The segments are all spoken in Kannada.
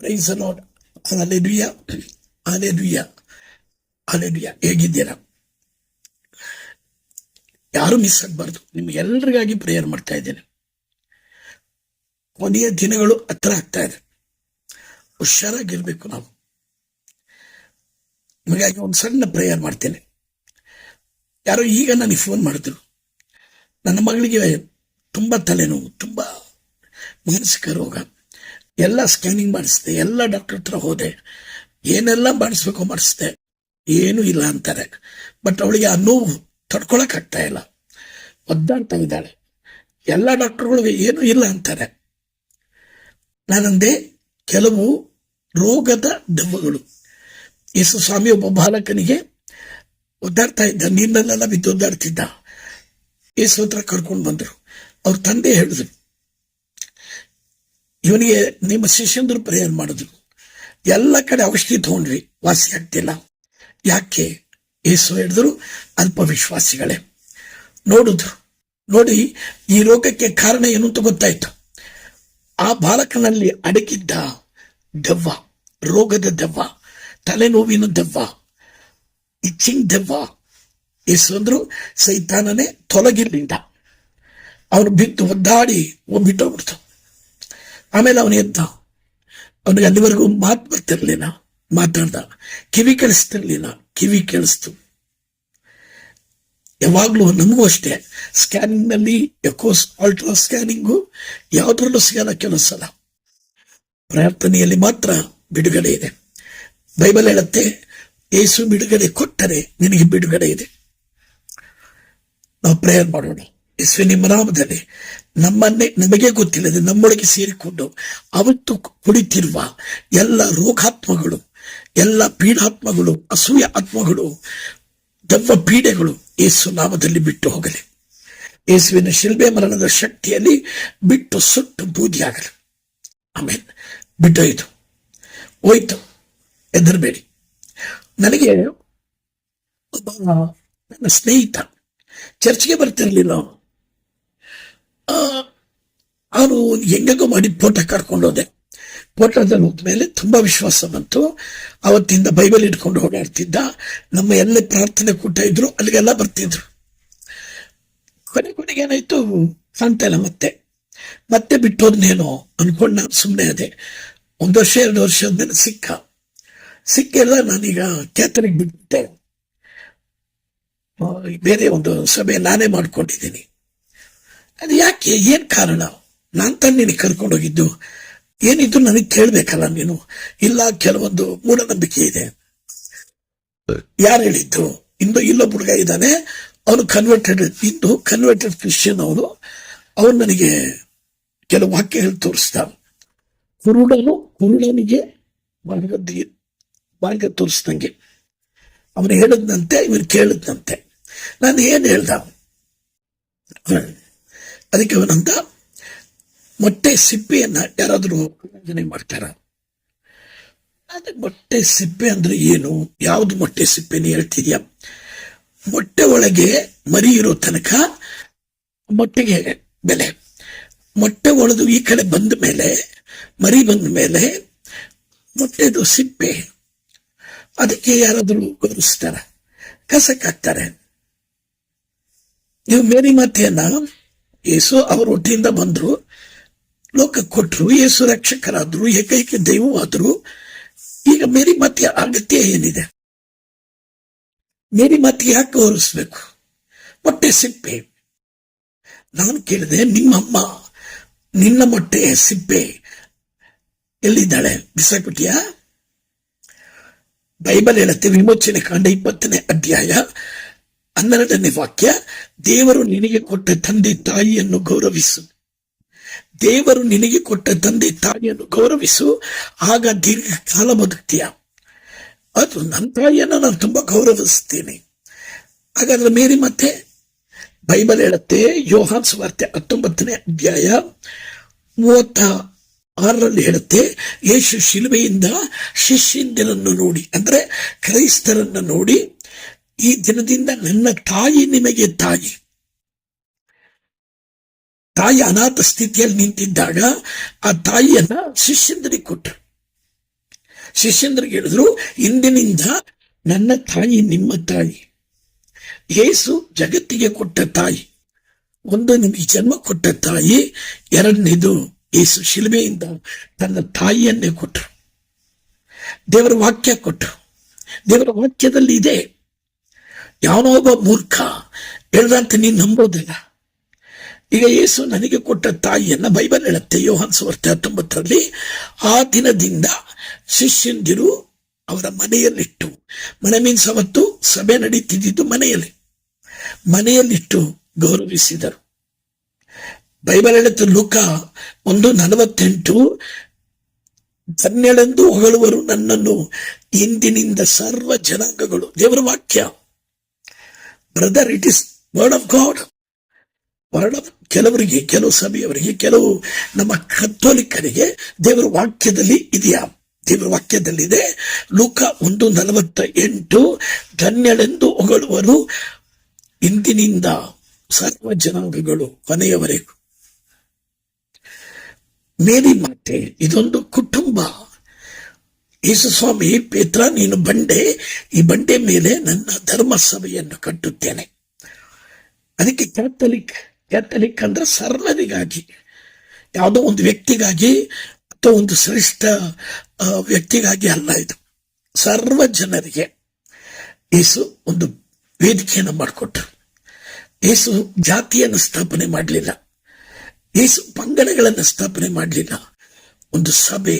Praise Lord hallelujah hallelujah hallelujah ಹೇಗಿದ್ದೀರಾ? ಯಾರು ಮಿಸ್ ಆಗಬಾರ್ದು? ನಿಮ್ಗೆಲ್ರಿಗಾಗಿ ಪ್ರೇಯರ್ ಮಾಡ್ತಾ ಇದ್ದೇನೆ. ಕೊನೆಯ ದಿನಗಳು ಹತ್ರ ಆಗ್ತಾ ಇದೆ. ಹುಷಾರಾಗಿರ್ಬೇಕು ನಾವು. ನಿಮಗಾಗಿ ಒಂದು ಸಣ್ಣ ಪ್ರೇಯರ್ ಮಾಡ್ತೇನೆ. ಯಾರೋ ಈಗ ನನಗೆ ಫೋನ್ ಮಾಡಿದ್ರು. ನನ್ನ ಮಗಳಿಗೆ ತುಂಬ ತಲೆನೋವು, ತುಂಬ ಮಾನಸಿಕ ರೋಗ. ಎಲ್ಲ ಸ್ಕ್ಯಾನಿಂಗ್ ಮಾಡಿಸ್ದೆ, ಎಲ್ಲ ಡಾಕ್ಟರ್ ಹತ್ರ ಹೋದೆ. ಏನೆಲ್ಲ ಮಾಡಿಸ್ಬೇಕು ಮಾಡಿಸ್ದೆ. ಏನೂ ಇಲ್ಲ ಅಂತಾರೆ. ಬಟ್ ಅವಳಿಗೆ ಆ ನೋವು ತಡ್ಕೊಳಕ್ ಆಗ್ತಾ ಇಲ್ಲ. ಒದ್ದಾಡ್ತಾ ಇದ್ದಾಳೆ. ಎಲ್ಲ ಡಾಕ್ಟರ್ಗಳಿಗೆ ಏನೂ ಇಲ್ಲ ಅಂತಾರೆ. ನಾನಂದೆ ಕೆಲವು ರೋಗದ ದೆವ್ವಗಳು ಯೇಸು ಸ್ವಾಮಿ ಒಬ್ಬ ಬಾಲಕನಿಗೆ ಒದ್ದಾಡ್ತಾ ಇದ್ದ ನೀರಿನಲ್ಲೆಲ್ಲ ಬಿದ್ದು ಒದ್ದಾಡ್ತಿದ್ದ. ಯೇಸು ಹತ್ರ ಕರ್ಕೊಂಡು ಬಂದರು. ಅವ್ರ ತಂದೆ ಹೇಳಿದ್ರು ಇವನಿಗೆ ನಿಮ್ಮ ಶಿಷ್ಯಂದ್ರು ಪ್ರೇಯರ್ ಮಾಡಿದ್ರು? ಎಲ್ಲ ಕಡೆ ಔಷಧಿ ತಗೊಂಡ್ವಿ. ವಾಸಿ ಆಗ್ತಿಲ್ಲ. ಯಾಕೆ? ಏಸು ಹಿಡಿದ್ರು ಅಲ್ಪ ವಿಶ್ವಾಸಿಗಳೇ. ನೋಡಿದ್ರು. ನೋಡಿ, ಈ ರೋಗಕ್ಕೆ ಕಾರಣ ಏನು ಅಂತ ಗೊತ್ತಾಯ್ತು. ಆ ಬಾಲಕನಲ್ಲಿ ಅಡಗಿದ್ದ ದೆವ್ವ, ರೋಗದ ದೆವ್ವ, ತಲೆನೋವಿನ ದೆವ್ವ ಇಚ್ಚಿಂಗ್ ದೆವ್ವ, ಏಸು ಅಂದ್ರು, ಸೈತಾನನೇ ತೊಲಗಿರ್ಲಿಂದ. ಅವನು ಬಿದ್ದು ಒದ್ದಾಡಿ ಒಬ್ಬಿಟ್ಟೋಗ್ಬಿಡ್ತು ಆಮೇಲೆ ಅವನು ಎದ್ದ. ಅವನಿಗೆ ಅಲ್ಲಿವರೆಗೂ ಮಾತು ಬರ್ತಿರ್ಲಿಲ್ಲ. ಮಾತಾಡ್ದ ಕಿವಿ ಕೇಳಿಸ್ತಿರ್ಲಿಲ್ಲ ಕಿವಿ ಕೇಳಿಸ್ತು ಯಾವಾಗಲೂ ನಮಗೂ ಅಷ್ಟೇ ಸ್ಕ್ಯಾನಿಂಗ್ನಲ್ಲಿ ಎಕೋಸ್, ಅಲ್ಟ್ರಾ ಸ್ಕ್ಯಾನಿಂಗು ಯಾವ್ದ್ರಲ್ಲೂ ಸಿಗಲ್ಲ ಕೆಲಸಲ್ಲ ಸಲ. ಪ್ರಾರ್ಥನೆಯಲ್ಲಿ ಮಾತ್ರ ಬಿಡುಗಡೆ ಇದೆ. ಬೈಬಲ್ ಹೇಳುತ್ತೆ, ಏಸು ಬಿಡುಗಡೆ ಕೊಟ್ಟರೆ ನಿನಗೆ ಬಿಡುಗಡೆ ಇದೆ. ನಾವು ಪ್ರೇಯರ್ ಮಾಡೋಣ. ಯೇಸುವೆ ನಿಮ್ಮ ನಾಮದಲ್ಲಿ ನಮ್ಮನ್ನೇ ನಮಗೆ ಗೊತ್ತಿಲ್ಲದೆ ನಮ್ಮೊಳಗೆ ಸೇರಿಕೊಂಡು ಅವತ್ತು ಕುಳಿತಿರುವ ಎಲ್ಲ ರೋಗಾತ್ಮಗಳು ಎಲ್ಲ ಪೀಡಾತ್ಮಗಳು ಅಸೂಯ ಆತ್ಮಗಳು ದೆವ್ವ ಪೀಡೆಗಳು ಯೇಸು ನಾಮದಲ್ಲಿ ಬಿಟ್ಟು ಹೋಗಲಿ. ಯೇಸುವಿನ ಶಿಲ್ಬೆ ಮರಣದ ಶಕ್ತಿಯಲ್ಲಿ ಬಿಟ್ಟು ಸುಟ್ಟು ಬೂದಿಯಾಗಲಿ. ಆಮೇಲೆ ಬಿಟ್ಟೋಯ್ತು ಹೋಯ್ತು. ಎದರಬೇಡಿ ನನಗೆ ಒಬ್ಬ ನನ್ನ ಸ್ನೇಹಿತ ಚರ್ಚ್ಗೆ ಬರ್ತಿರ್ಲಿಲ್ಲ. ಅವನು ಹೆಂಗೋ ಮಾಡಿ ಫೋಟೋ ಕರ್ಕೊಂಡು ಹೋದೆ. ಫೋಟೋದಲ್ಲಿ ಹೋದ್ಮೇಲೆ ತುಂಬಾ ವಿಶ್ವಾಸ ಬಂತು. ಅವತ್ತಿಂದ ಬೈಬಲ್ ಇಟ್ಕೊಂಡು ಓಡಾಡ್ತಿದ್ದ. ನಮ್ಮ ಎಲ್ಲ ಪ್ರಾರ್ಥನೆ ಕೂಟ ಇದ್ರು, ಅಲ್ಲಿಗೆಲ್ಲ ಬರ್ತಿದ್ರು. ಕೊನೆ ಕೊನೆಗೆ ಏನಾಯ್ತು? ಕಾಣ್ತಾ ಇಲ್ಲ ಮತ್ತೆ. ಮತ್ತೆ ಬಿಟ್ಟೋದ್ನೇನೋ ಅನ್ಕೊಂಡು ನಾನು ಸುಮ್ಮನೆ ಅದೇ ಒಂದು ವರ್ಷ, ಎರಡು ವರ್ಷ ಆದ್ಮೇಲೆ ಸಿಕ್ಕ. ಸಿಕ್ಕೆಲ್ಲ ನಾನೀಗ ಕ್ಯಾತರಿಗೆ ಬಿಟ್ಟೆ ಬೇರೆ ಒಂದು ಸಭೆ ನಾನೇ ಮಾಡ್ಕೊಂಡಿದ್ದೀನಿ. ಅದು ಯಾಕೆ, ಏನ್ ಕಾರಣ? ನಾನ್ ತಾನು ನಿನಗೆ ಕರ್ಕೊಂಡೋಗಿದ್ದು ಏನಿದ್ರು ನನಗೆ ಕೇಳ್ಬೇಕಲ್ಲ ನೀನು. ಇಲ್ಲ, ಕೆಲವೊಂದು ಮೂಢನಂಬಿಕೆ ಇದೆ. ಯಾರು ಹೇಳಿದ್ದು? ಇಂದು ಇಲ್ಲೊಬ್ಬ ಹುಡುಗ ಇದ್ದಾನೆ. ಅವನು ಕನ್ವರ್ಟೆಡ್ ಇಂದು ಕನ್ವರ್ಟೆಡ್ ಕ್ರಿಶ್ಚಿಯನ್ ಅವನು. ಅವನು ನನಗೆ ಕೆಲವು ವಾಕ್ಯ ಹೇಳಿ ತೋರಿಸ್ದ ಕುರುಡನು ಕುರುಡನಿಗೆ ಮಾರ್ಗದ, ಮಾರ್ಗ ತೋರಿಸ್ದಂಗೆ. ಅವನು ಹೇಳದ್ನಂತೆ, ಇವನು ಕೇಳದ್ನಂತೆ. ನಾನು ಏನು ಹೇಳ್ದ? ಅದಕ್ಕೆ ಅವನಂತ ಮೊಟ್ಟೆ ಸಿಪ್ಪೆಯನ್ನ ಯಾರಾದರೂ ಯೋಜನೆ ಮಾಡ್ತಾರ? ಅದೇ ಮೊಟ್ಟೆ ಸಿಪ್ಪೆ ಅಂದ್ರೆ ಏನು? ಯಾವ್ದು ಮೊಟ್ಟೆ ಸಿಪ್ಪೆನ ಹೇಳ್ತಿದ್ಯಾ? ಮೊಟ್ಟೆ ಒಳಗೆ ಮರಿ ಇರೋ ತನಕ ಮೊಟ್ಟೆಗೆ ಬೆಲೆ. ಮೊಟ್ಟೆ ಒಳದು ಈ ಕಡೆ ಬಂದ ಮೇಲೆ, ಮರಿ ಬಂದ ಮೇಲೆ ಮೊಟ್ಟೆದು ಸಿಪ್ಪೆ. ಅದಕ್ಕೆ ಯಾರಾದರೂ ಗೌರವಿಸ್ತಾರ? ಕಸಕ್ಕಾಗ್ತಾರೆ ನೀವು ಮೇರಿ ಮಾತೆಯನ್ನ ಯೇಸು ಅವರ ಹುಟ್ಟಿಯಿಂದ ಬಂದ್ರು ಲೋಕ ಕೊಟ್ಟರು ಯೇಸು ರಕ್ಷಕರಾದ್ರು, ಏಕೈಕ ದೈವವಾದ್ರು. ಈಗ ಮೇರಿ ಮಾತೆಯ ಅಗತ್ಯ ಏನಿದೆ? ಮೇರಿ ಮತಿ ಯಾಕೆ ಹೋಲಿಸ್ಬೇಕು? ಮೊಟ್ಟೆ ಸಿಪ್ಪೆ. ನಾನು ಕೇಳಿದೆ, ನಿಮ್ಮಮ್ಮ ನಿನ್ನ ಮೊಟ್ಟೆ ಸಿಪ್ಪೆ ಎಲ್ಲಿದ್ದಾಳೆ? ಬಿಸಾಕ್ಬಿಟ್ಟಿಯಾ ಬೈಬಲ್ ಹೇಳುತ್ತೆ, ವಿಮೋಚನೆ ಕಾಂಡ ಇಪ್ಪತ್ತನೇ ಅಧ್ಯಾಯ ಹನ್ನೆರಡನೇ ವಾಕ್ಯ, ದೇವರು ನಿನಗೆ ಕೊಟ್ಟ ತಂದೆ ತಾಯಿಯನ್ನು ಗೌರವಿಸು. ದೇವರು ನಿನಗೆ ಕೊಟ್ಟ ತಂದೆ ತಾಯಿಯನ್ನು ಗೌರವಿಸು. ಆಗ ದೀರ್ಘಕಾಲ ಬದುಕ್ತೀಯ. ಅದು ನನ್ನ ತಾಯಿಯನ್ನು ನಾನು ತುಂಬಾ ಗೌರವಿಸ್ತೀನಿ ಹಾಗಾದ್ರೆ ಮೇರಿ ಮತ್ತೆ ಬೈಬಲ್ ಹೇಳುತ್ತೆ, ಯೋಹಾನ್ ಸ್ವಾರ್ತೆ ಹತ್ತೊಂಬತ್ತನೇ ಅಧ್ಯಾಯ ಮೂವತ್ತ ಆರರಲ್ಲಿ ಹೇಳುತ್ತೆ, ಯೇಸು ಶಿಲುಬೆಯಿಂದ ಶಿಷ್ಯಂದಿರನ್ನು ನೋಡಿ, ಅಂದ್ರೆ ಕ್ರೈಸ್ತರನ್ನು ನೋಡಿ ಈ ದಿನದಿಂದ ನನ್ನ ತಾಯಿ ನಿಮಗೆ ತಾಯಿ. ತಾಯಿ ಅನಾಥ ಸ್ಥಿತಿಯಲ್ಲಿ ನಿಂತಿದ್ದಾಗ ಆ ತಾಯಿಯನ್ನ ಶಿಷ್ಯಂದ್ರಿಗೆ ಕೊಟ್ಟರು. ಶಿಷ್ಯಂದ್ರಿಗೆ ಹೇಳಿದ್ರು, ಇಂದಿನಿಂದ ನನ್ನ ತಾಯಿ ನಿಮ್ಮ ತಾಯಿ. ಯೇಸು ಜಗತ್ತಿಗೆ ಕೊಟ್ಟ ತಾಯಿ, ಒಂದು ನಿಮಗೆ ಜನ್ಮ ಕೊಟ್ಟ ತಾಯಿ, ಎರಡನೇದು ಯೇಸು ಶಿಲ್ಮೆಯಿಂದ ತನ್ನ ತಾಯಿಯನ್ನೇ ಕೊಟ್ಟರು. ದೇವರ ವಾಕ್ಯ ಕೊಟ್ಟರು. ದೇವರ ವಾಕ್ಯದಲ್ಲಿ ಇದೆ ಯಾವನೋ ಒಬ್ಬ ಮೂರ್ಖ ಹೇಳ್ದಂತೆ ನೀನು ನಂಬೋದಿಲ್ಲ. ಈಗ ಯೇಸು ನನಗೆ ಕೊಟ್ಟ ತಾಯಿಯನ್ನ ಬೈಬಲ್ ಹೇಳುತ್ತೆ, ಯೋಹನ್ ಸುವಾರ್ತೆ ಹತ್ತೊಂಬತ್ತರಲ್ಲಿ, ಆ ದಿನದಿಂದ ಶಿಷ್ಯಂದಿರು ಅವರ ಮನೆಯಲ್ಲಿಟ್ಟು, ಮನೆ ಮೀನ್ಸ್ ಅವತ್ತು ಸಭೆ ನಡೀತಿದ್ದು ಮನೆಯಲ್ಲಿ. ಮನೆಯಲ್ಲಿಟ್ಟು ಗೌರವಿಸಿದರು. ಬೈಬಲ್ ಹೇಳುತ್ತೆ, ಲುಕ ಒಂದು ನಲವತ್ತೆಂಟು ಧನ್ಯಳೆಂದು ಹೊಗಳುವರು ನನ್ನನ್ನು, ಇಂದಿನಿಂದ ಸರ್ವ ಜನಾಂಗಗಳು, ದೇವರ ವಾಕ್ಯ brother it is word of God word of ಕೆಲವರಿಗೆ, ಕೆಲವು ಸಭೆಯವರಿಗೆ, ಕೆಲವು ನಮ್ಮ ಕಥೋಲಿಕರಿಗೆ ದೇವರ ವಾಕ್ಯದಲ್ಲಿ ಇದೆಯಾ? ದೇವರ ವಾಕ್ಯದಲ್ಲಿದೆ, ಲೂಕ ಒಂದು ನಲವತ್ತ ಎಂಟು ಧನ್ಯಳೆಂದು ಹೊಗಳುವರು, ಇಂದಿನಿಂದ ಸರ್ವ ಜನಾಂಗಗಳು ಕೊನೆಯವರೆಗೂ. ಮೇರಿ ಮಾತೆ, ಇದೊಂದು ಕುಟುಂಬ. ಯೇಸು ಸ್ವಾಮಿ ಪೇತ್ರ, ನೀನು ಬಂಡೆ, ಈ ಬಂಡೆ ಮೇಲೆ ನನ್ನ ಧರ್ಮ ಸಭೆಯನ್ನು ಕಟ್ಟುತ್ತೇನೆ. ಅದಕ್ಕೆ ಕ್ಯಾಥಲಿಕ್ ಕ್ಯಾಥಲಿಕ್ ಅಂದ್ರೆ ಸರ್ವರಿಗಾಗಿ, ಯಾವುದೋ ಒಂದು ವ್ಯಕ್ತಿಗಾಗಿ ಅಥವಾ ಒಂದು ಶ್ರೇಷ್ಠ ವ್ಯಕ್ತಿಗಾಗಿ ಅಲ್ಲ ಇದು. ಸರ್ವ ಜನರಿಗೆ ಯೇಸು ಒಂದು ವೇದಿಕೆಯನ್ನು ಮಾಡಿಕೊಟ್ರು ಯೇಸು ಜಾತಿಯನ್ನು ಸ್ಥಾಪನೆ ಮಾಡಲಿಲ್ಲ. ಯೇಸು ಪಂಗಡಗಳನ್ನು ಸ್ಥಾಪನೆ ಮಾಡಲಿಲ್ಲ. ಒಂದು ಸಭೆ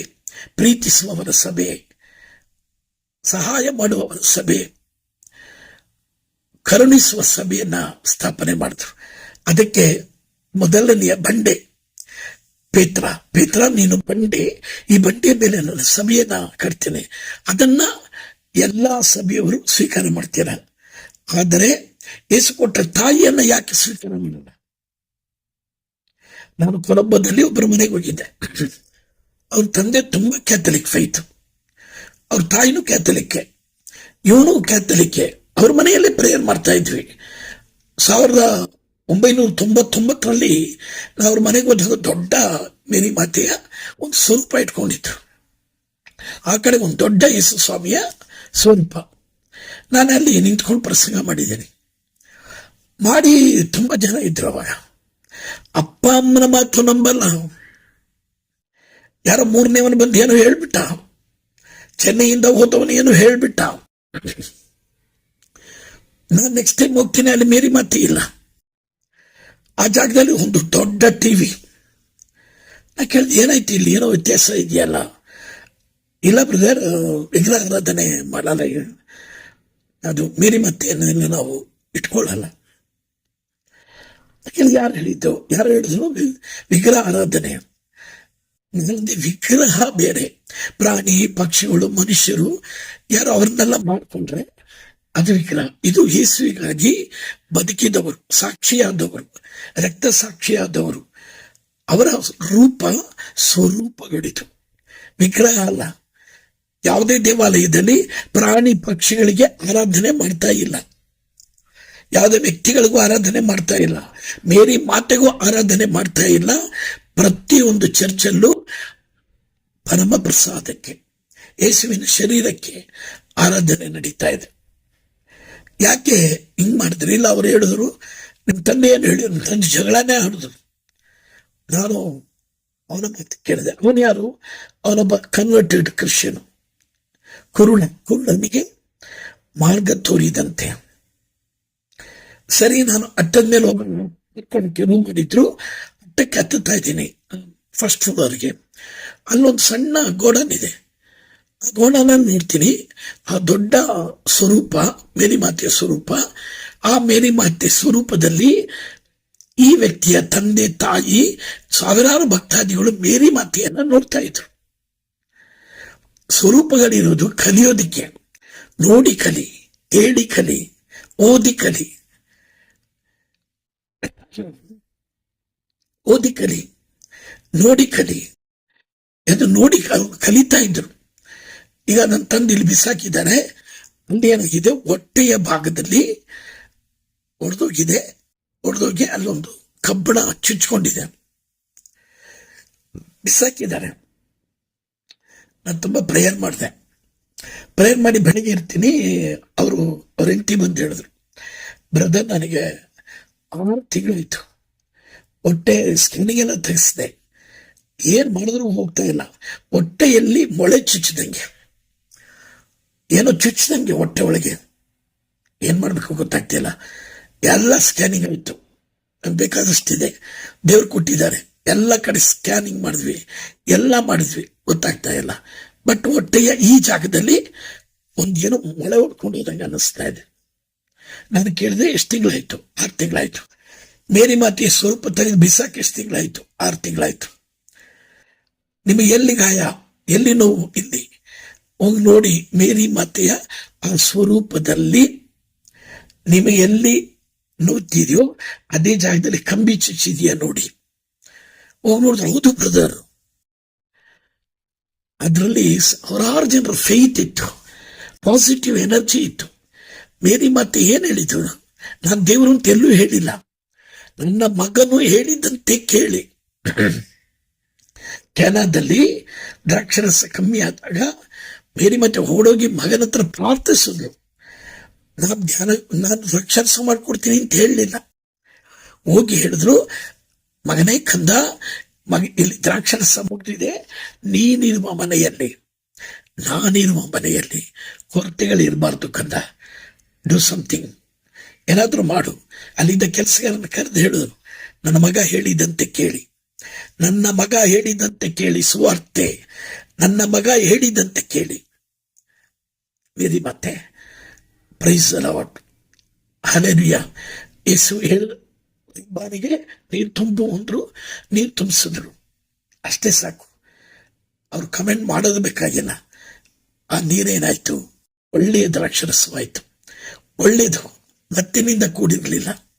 ಪ್ರೀತಿಸುವವರ ಸಭೆ, ಸಹಾಯ ಮಾಡುವವರ ಸಭೆ, ಕರುಣಿಸುವ ಸಭೆಯನ್ನ ಸ್ಥಾಪನೆ ಮಾಡಿದ್ರು. ಅದಕ್ಕೆ ಮೊದಲನೆಯ ಬಂಡೆ, ಪೇತ್ರ ಪೇತ್ರ ನೀನು ಬಂಡೆ, ಈ ಬಂಡೆಯ ಮೇಲೆ ನನ್ನ ಸಭೆಯನ್ನ ಕಟ್ತೇನೆ. ಅದನ್ನ ಎಲ್ಲಾ ಸಭೆಯವರು ಸ್ವೀಕಾರ ಮಾಡ್ತೀರ. ಆದರೆ ಯೇಸು ಕೊಟ್ಟ ತಾಯಿಯನ್ನ ಯಾಕೆ ಸ್ವೀಕಾರ ಮಾಡಲ್ಲ? ನಾನು ಕೊಲಂಬದಲ್ಲಿ ಒಬ್ಬರ ಮನೆಗೆ ಹೋಗಿದ್ದೆ. ಅವ್ರ ತಂದೆ ತುಂಬಾ ಕ್ಯಾಥಲಿಕ್ ಫೈತ್ ಅವ್ರ ತಾಯಿನೂ ಕ್ಯಾಥಲಿಕ್ಕೆ ಇವನು ಕ್ಯಾಥಲಿಕ್ಕೆ ಅವ್ರ ಮನೆಯಲ್ಲೇ ಪ್ರೇಯರ್ ಮಾಡ್ತಾ ಇದ್ವಿ. ಸಾವಿರದ ಒಂಬೈನೂರ ತೊಂಬತ್ತೊಂಬತ್ತರಲ್ಲಿ ಅವ್ರ ಮನೆಗೆ ಒಂದು ದೊಡ್ಡ ಮೇರಿ ಮಾತೆಯ ಒಂದು ಸ್ವಲ್ಪ ಇಟ್ಕೊಂಡಿದ್ರು. ಆ ಕಡೆ ಒಂದು ದೊಡ್ಡ ಯೇಸು ಸ್ವಾಮಿಯ ಸ್ವಲ್ಪ ನಾನು ಅಲ್ಲಿ ನಿಂತ್ಕೊಂಡು ಪ್ರಸಂಗ ಮಾಡಿದ್ದೀನಿ. ಮಾಡಿ ತುಂಬ ಜನ ಇದ್ರು ಅವಾಗ ಅಪ್ಪ ಅಮ್ಮನ ಮಾತು ನಂಬಲ್ಲ. ಯಾರೋ ಮೂರನೇವನು ಬಂದು ಏನೋ ಹೇಳ್ಬಿಟ್ಟ. ಚೆನ್ನೈಯಿಂದ ಹೋದವನು ಏನು ಹೇಳ್ಬಿಟ್ಟ. ನಾನು ನೆಕ್ಸ್ಟ್ ಟೈಮ್ ಹೋಗ್ತೀನಿ, ಅಲ್ಲಿ ಮೇರಿ ಮಾತಿ ಇಲ್ಲ. ಆ ಜಾಗದಲ್ಲಿ ಒಂದು ದೊಡ್ಡ ಟಿವಿ ನಾ ಕೇಳಿದೆ, ಏನಾಯ್ತು ಇಲ್ಲಿ? ಏನೋ ವ್ಯತ್ಯಾಸ ಇದೆಯಲ್ಲ? ಇಲ್ಲ ಬ್ರದರ್ ವಿಗ್ರಹಾರಾಧನೆ ಮಾಡಲ್ಲ. ಅದು ಮೇರಿ ಮಾತೆಯನ್ನೆಲ್ಲ ನಾವು ಇಟ್ಕೊಳ್ಳಲ್ಲ. ಯಾರು ಹೇಳಿದ್ದೆವು ಯಾರು ಹೇಳಿದ್ರು? ವಿ- ವಿಗ್ರಹ ಆರಾಧನೆ ಇದರಲ್ಲಿ ವಿಗ್ರಹ ಬೇರೆ. ಪ್ರಾಣಿ, ಪಕ್ಷಿಗಳು, ಮನುಷ್ಯರು, ಯಾರು ಅವ್ರನ್ನೆಲ್ಲ ಮಾಡ್ಕೊಂಡ್ರೆ ಅದು ವಿಗ್ರಹ. ಇದು ಯೇಸುವಿಗಾಗಿ ಬದುಕಿದವರು, ಸಾಕ್ಷಿಯಾದವರು, ರಕ್ತ ಸಾಕ್ಷಿಯಾದವರು. ಅವರ ರೂಪ ಸ್ವರೂಪಗಳಿತು ವಿಗ್ರಹ ಅಲ್ಲ. ಯಾವುದೇ ದೇವಾಲಯದಲ್ಲಿ ಪ್ರಾಣಿ, ಪಕ್ಷಿಗಳಿಗೆ ಆರಾಧನೆ ಮಾಡ್ತಾ ಇಲ್ಲ. ಯಾವುದೇ ವ್ಯಕ್ತಿಗಳಿಗೂ ಆರಾಧನೆ ಮಾಡ್ತಾ ಇಲ್ಲ. ಮೇರಿ ಮಾತೆಗೂ ಆರಾಧನೆ ಮಾಡ್ತಾ ಇಲ್ಲ. ಪ್ರತಿಯೊಂದು ಚರ್ಚಲ್ಲೂ ಪರಮ ಪ್ರಸಾದಕ್ಕೆ ಯೇಸುವಿನ ಶರೀರಕ್ಕೆ ಆರಾಧನೆ ನಡೀತಾ ಇದೆ. ಯಾಕೆ ಹಿಂಗೆ ಮಾಡಿದ್ರಿ? ಇಲ್ಲ, ಅವ್ರು ಹೇಳಿದ್ರು ನಿಮ್ಮ ತಂದೆ ಏನು ಹೇಳಿ ನಿಮ್ ತಂದೆ ಜಗಳನೇ ಆಡಿದ್ರು. ನಾನು ಅವನ ಮಾತು ಕೇಳಿದೆ. ಅವನು ಯಾರು? ಅವನೊಬ್ಬ ಕನ್ವರ್ಟೆಡ್ ಕ್ರಿಶ್ಚಿಯನ್ ಕುರುಣ, ಕುರುಡನಿಗೆ ಮಾರ್ಗ ತೋರಿದಂತೆ. ಸರಿ, ನಾನು ಅಟ್ಟದ ಮೇಲೆ ರೂಮ್ ಮಾಡಿದ್ರು. ಅಟ್ಟಕ್ಕೆ ಹತ್ತುತ್ತಾ ಇದ್ದೀನಿ. ಫಸ್ಟ್ ಫ್ಲೋರ್ಗೆ. ಅಲ್ಲೊಂದು ಸಣ್ಣ ಗೋಡನ್ ಇದೆ ಆ ಗೋಡನ ನೋಡ್ತೀನಿ. ಆ ದೊಡ್ಡ ಸ್ವರೂಪ ಮೇರಿ ಮಾತೆಯ ಸ್ವರೂಪ. ಆ ಮೇರಿ ಮಾತೆ ಸ್ವರೂಪದಲ್ಲಿ ಈ ವ್ಯಕ್ತಿಯ ತಂದೆ, ತಾಯಿ, ಸಾವಿರಾರು ಭಕ್ತಾದಿಗಳು ಮೇರಿ ಮಾತೆಯನ್ನ ನೋಡ್ತಾ ಇದ್ರು. ಸ್ವರೂಪಗಳಿರೋದು ಕಲಿಯೋದಿಕ್ಕೆ. ನೋಡಿ ಕಲಿ, ಹೇಳಿ ಕಲಿ, ಓದಿ ಕಲಿ. ಓದಿ ಕಲಿ. ನೋಡಿ ಕಲಿ. ಎಂದು ನೋಡಿ ಕಲಿತಾ ಇದ್ರು. ಈಗ ನನ್ನ ತಂದೆ ಇಲ್ಲಿ ಬಿಸಾಕಿದ್ದಾರೆ ಅಂದ್ರೆ ಏನಾಗಿದೆ ಹೊಟ್ಟೆಯ ಭಾಗದಲ್ಲಿ ಒಡೆದೋಗಿದೆ. ಒಡೆದೋಗಿ ಅಲ್ಲೊಂದು ಕಬ್ಬಣ ಚುಚ್ಕೊಂಡಿದೆ ಬಿಸಾಕಿದ್ದಾರೆ ನಾನು ತುಂಬಾ ಪ್ರೇಯರ್ ಮಾಡಿದೆ. ಪ್ರೇಯರ್ ಮಾಡಿ ಬೆಳಿಗ್ಗೆ ಇರ್ತೀನಿ. ಅವರು, ಅವ್ರ ಹೆಂಡತಿ ಬಂದು ಹೇಳಿದ್ರು. ಬ್ರದರ್, ನನಗೆ ಆರು ತಿಂಗಳಾಯ್ತು ಹೊಟ್ಟೆ ಸ್ಕಿನ್ನಿಗೆಲ್ಲ ತೆಗೆಸಿದೆ. ಏನ್ ಮಾಡಿದ್ರು ಹೋಗ್ತಾ ಇಲ್ಲ. ಹೊಟ್ಟೆಯಲ್ಲಿ ಮೊಳೆ ಚುಚ್ಚಿದಂಗೆ. ಏನೋ ಚುಚ್ಚಿದಂಗೆ ಹೊಟ್ಟೆ ಒಳಗೆ. ಏನು ಮಾಡಬೇಕು ಗೊತ್ತಾಗ್ತಿಲ್ಲ. ಎಲ್ಲ ಸ್ಕ್ಯಾನಿಂಗ್ ಆಯಿತು. ಬೇಕಾದಷ್ಟಿದೆ. ದೇವ್ರು ಕೊಟ್ಟಿದ್ದಾರೆ. ಎಲ್ಲ ಕಡೆ ಸ್ಕ್ಯಾನಿಂಗ್ ಮಾಡಿದ್ವಿ. ಎಲ್ಲ ಮಾಡಿದ್ವಿ. ಗೊತ್ತಾಗ್ತಾ ಇಲ್ಲ. ಬಟ್ ಹೊಟ್ಟೆಯ ಈ ಜಾಗದಲ್ಲಿ ಒಂದೇನೋ ಮೊಳೆ ಹೊಡ್ಕೊಂಡು ಹೋದಂಗೆ ಅನ್ನಿಸ್ತಾ ಇದೆ. ನಾನು ಕೇಳಿದೆ, ಎಷ್ಟು ತಿಂಗಳಾಯ್ತು? ಆರು ತಿಂಗಳಾಯ್ತು. ಮೇರಿ ಮಾತೆಯ ಸ್ವಲ್ಪ ತೆಗೆದು ಬಿಸಾಕೆ ಎಷ್ಟು ತಿಂಗಳಾಯಿತು? ಆರು ತಿಂಗಳಾಯ್ತು. ನಿಮಗೆ ಎಲ್ಲಿ ಗಾಯ? ಎಲ್ಲಿ ನೋವು ಇಲ್ಲಿ? ಒಂದು ನೋಡಿ ಮೇರಿ ಮಾತೆಯ ಆ ಸ್ವರೂಪದಲ್ಲಿ ನಿಮಗೆ ಎಲ್ಲಿ ನೋಡ್ತಿದೆಯೋ ಅದೇ ಜಾಗದಲ್ಲಿ ಕಂಬಿ ಚುಚ್ಚಿದೆಯಾ ನೋಡಿ. ಹೋಗಿ ನೋಡಿದ್ರೆ ಹೌದು ಬ್ರದರ್ ಅದರಲ್ಲಿ ಸಾವಿರಾರು ಜನರ ಫೇತ್ ಇತ್ತು. ಪಾಸಿಟಿವ್ ಎನರ್ಜಿ ಇತ್ತು. ಮೇರಿ ಮಾತೆ ಏನು ಹೇಳಿದ್ರು ನಾನು ದೇವರು ಅಂತ ಎಲ್ಲೂ ಹೇಳಿಲ್ಲ. ನನ್ನ ಮಗನು ಹೇಳಿದಂತೆ ಕೇಳಿ. ಕೆನದಲ್ಲಿ ದ್ರಾಕ್ಷರಸ ಕಮ್ಮಿ ಆದಾಗ ಮೇರಿ ಮತ್ತೆ ಓಡೋಗಿ ಮಗನ ಹತ್ರ ಪ್ರಾರ್ಥಿಸಿದ್ರು ನಾನು ಧ್ಯಾನ, ನಾನು ದ್ರಾಕ್ಷರಸ ಮಾಡ್ಕೊಡ್ತೀನಿ ಅಂತ ಹೇಳಲಿಲ್ಲ. ಹೋಗಿ ಹೇಳಿದ್ರು, ಮಗನೇ ಕಂದ, ಮಗ, ಇಲ್ಲಿ ದ್ರಾಕ್ಷರಸ ಮುಗಿದಿದೆ, ನೀನಿರುವ ಮನೆಯಲ್ಲಿ, ನಾನಿರುವ ಮನೆಯಲ್ಲಿ ಕೊರತೆಗಳಿರಬಾರ್ದು ಕಂದ. ಡೂ ಸಮಥಿಂಗ್ ಏನಾದರೂ ಮಾಡು. ಅಲ್ಲಿಂದ ಕೆಲಸಗಾರನ ಕರೆದು ಹೇಳಿದ್ರು, ನನ್ನ ಮಗ ಹೇಳಿದಂತೆ ಕೇಳಿ. ನನ್ನ ಮಗ ಹೇಳಿದಂತೆ ಕೇಳಿ ಸುವಾರ್ತೆ. ನನ್ನ ಮಗ ಹೇಳಿದಂತೆ ಕೇಳಿ. ವೇದಿ ಮತ್ತೆ. ಪ್ರೈಸ್ ಅಲವಾಟ್ ಹಲೆರಿಯ ಯೇಸು ಹೇಳಿ ಬಾನಿಗೆ ನೀರು ತುಂಬು ಅಂದ್ರು, ನೀರು ತುಂಬಿಸಿದ್ರು. ಅಷ್ಟೇ ಸಾಕು. ಅವ್ರು ಕಮೆಂಟ್ ಮಾಡೋದು ಬೇಕಾಗಿಲ್ಲ. ಆ ನೀರೇನಾಯ್ತು? ಒಳ್ಳೆಯ ದ್ರಾಕ್ಷರಸವಾಯಿತು ಒಳ್ಳೆಯದು ಮತ್ತಿನಿಂದ ಕೂಡಿರಲಿಲ್ಲ.